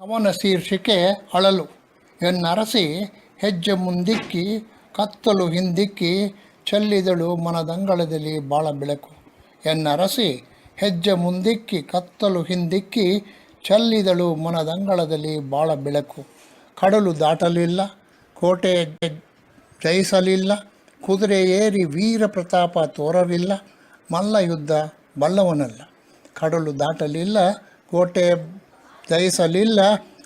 ಅವನ ಶೀರ್ಷಿಕೆ ಅಳಲು. ಎನ್ನರಸಿ ಹೆಜ್ಜೆ ಮುಂದಿಕ್ಕಿ, ಕತ್ತಲು ಹಿಂದಿಕ್ಕಿ, ಚೆಲ್ಲಿದಳು ಮನದಂಗಳದಲ್ಲಿ ಬಾಳ ಬೆಳಕು. ಎನ್ನರಸಿ ಹೆಜ್ಜೆ ಮುಂದಿಕ್ಕಿ, ಕತ್ತಲು ಹಿಂದಿಕ್ಕಿ, ಚೆಲ್ಲಿದಳು ಮನದಂಗಳದಲ್ಲಿ ಬಾಳ ಬೆಳಕು. ಕಡಲು ದಾಟಲಿಲ್ಲ, ಕೋಟೆ ಜಯಿಸಲಿಲ್ಲ, ಕುದುರೆ ಏರಿ ವೀರ ಪ್ರತಾಪ ತೋರಲಿಲ್ಲ ಮಲ್ಲ ಯುದ್ಧ ಬಲ್ಲವನಲ್ಲ. ಕಡಲು ದಾಟಲಿಲ್ಲ, ಕೋಟೆ ಜಯಿಸಲಿಲ್ಲ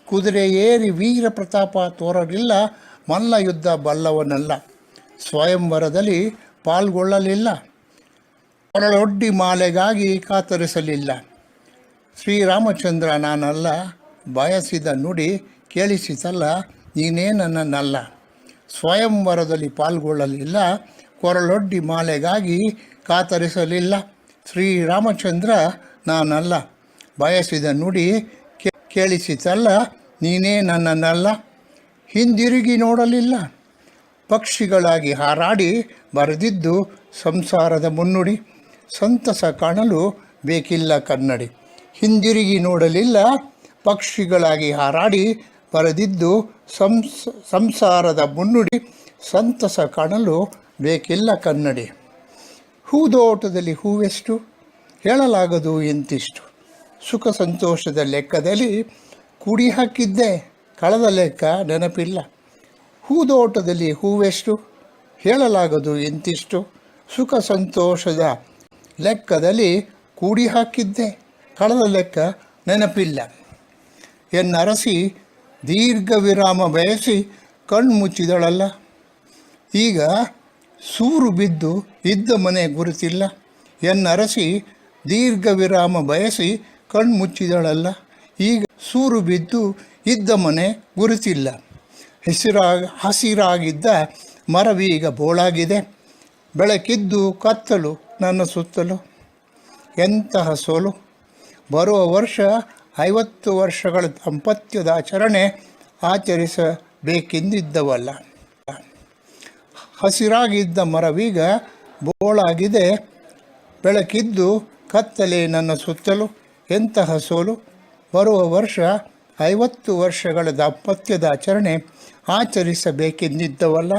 ಕುದುರೆ ಏರಿ ವೀರ ಪ್ರತಾಪ ತೋರಲಿಲ್ಲ. ಮಲ್ಲ ಯುದ್ಧ ಬಲ್ಲವನಲ್ಲ. ಸ್ವಯಂವರದಲ್ಲಿ ಪಾಲ್ಗೊಳ್ಳಲಿಲ್ಲ. ಕೊರಳೊಡ್ಡಿ ಮಾಲೆಗಾಗಿ ಕಾತರಿಸಲಿಲ್ಲ. ಶ್ರೀರಾಮಚಂದ್ರ ನಾನಲ್ಲ. ಬಯಸಿದ ನುಡಿ ಕೇಳಿಸಿತಲ್ಲ. ನೀನೇ ನನ್ನನ್ನಲ್ಲ. ಸ್ವಯಂವರದಲ್ಲಿ ಪಾಲ್ಗೊಳ್ಳಲಿಲ್ಲ. ಕೊರಳೊಡ್ಡಿ ಮಾಲೆಗಾಗಿ ಕಾತರಿಸಲಿಲ್ಲ. ಶ್ರೀರಾಮಚಂದ್ರ ನಾನಲ್ಲ. ಬಯಸಿದ ನುಡಿ ಕೇಳಿಸಿತಲ್ಲ, ನೀನೇ ನನ್ನನ್ನಲ್ಲ, ಹಿಂದಿರುಗಿ ನೋಡಲಿಲ್ಲ. ಪಕ್ಷಿಗಳಾಗಿ ಹಾರಾಡಿ ಬರೆದಿದ್ದು ಸಂಸಾರದ ಮುನ್ನುಡಿ, ಸಂತಸ ಕಾಣಲು ಬೇಕಿಲ್ಲ ಕನ್ನಡಿ. ಹಿಂದಿರುಗಿ ನೋಡಲಿಲ್ಲ, ಪಕ್ಷಿಗಳಾಗಿ ಹಾರಾಡಿ ಬರೆದಿದ್ದು ಸಂಸ್, ಸಂಸಾರದ ಮುನ್ನುಡಿ, ಸಂತಸ ಕಾಣಲು ಬೇಕಿಲ್ಲ ಕನ್ನಡಿ. ಹೂದೋಟದಲ್ಲಿ ಹೂವೆಷ್ಟು? ಹೇಳಲಾಗದು ಎಂತಿಷ್ಟು? ಸುಖ ಸಂತೋಷದ ಲೆಕ್ಕದಲ್ಲಿ ಕುಡಿ ಹಾಕಿದ್ದೆ. ಕಳೆದ ಲೆಕ್ಕ ನೆನಪಿಲ್ಲ. ಹೂದೋಟದಲ್ಲಿ ಹೂವೆಷ್ಟು? ಹೇಳಲಾಗದು ಎಂತಿಷ್ಟು? ಸುಖ ಸಂತೋಷದ ಲೆಕ್ಕದಲ್ಲಿ ಕೂಡಿ ಹಾಕಿದ್ದೆ. ಕಳೆದ ಲೆಕ್ಕ ನೆನಪಿಲ್ಲ. ಎನ್ನರಸಿ ದೀರ್ಘ ವಿರಾಮ ಬಯಸಿ ಕಣ್ಮುಚ್ಚಿದಳಲ್ಲ. ಈಗ ಸೂರು ಬಿದ್ದು ಇದ್ದ ಮನೆ ಗುರುತಿಲ್ಲ. ಎನ್ನರಸಿ ದೀರ್ಘ ವಿರಾಮ ಬಯಸಿ ಕಣ್ಮುಚ್ಚಿದಳಲ್ಲ. ಈಗ ಸೂರು ಬಿದ್ದು ಇದ್ದ ಮನೆ ಗುರುತಿಲ್ಲ. ಹಸಿರಾಗ ಹಸಿರಾಗಿದ್ದ ಮರವೀಗ ಬೋಳಾಗಿದೆ. ಬೆಳಕಿದ್ದು ಕತ್ತಲು ನನ್ನ ಸುತ್ತಲೂ. ಎಂತಹ ಸೋಲು. ಬರುವ ವರ್ಷ ಐವತ್ತು ವರ್ಷಗಳ ದಾಂಪತ್ಯದ ಆಚರಣೆ ಆಚರಿಸಬೇಕೆಂದಿದ್ದವಲ್ಲ. ಹಸಿರಾಗಿದ್ದ ಮರವೀಗ ಬೋಳಾಗಿದೆ. ಬೆಳಕಿದ್ದು ಕತ್ತಲೆ ನನ್ನ ಸುತ್ತಲೂ. ಎಂತಹ ಸೋಲು? ಬರುವ ವರ್ಷ ಐವತ್ತು ವರ್ಷಗಳ ದಾಂಪತ್ಯದ ಆಚರಣೆ ಆಚರಿಸಬೇಕೆಂದಿದ್ದವಲ್ಲ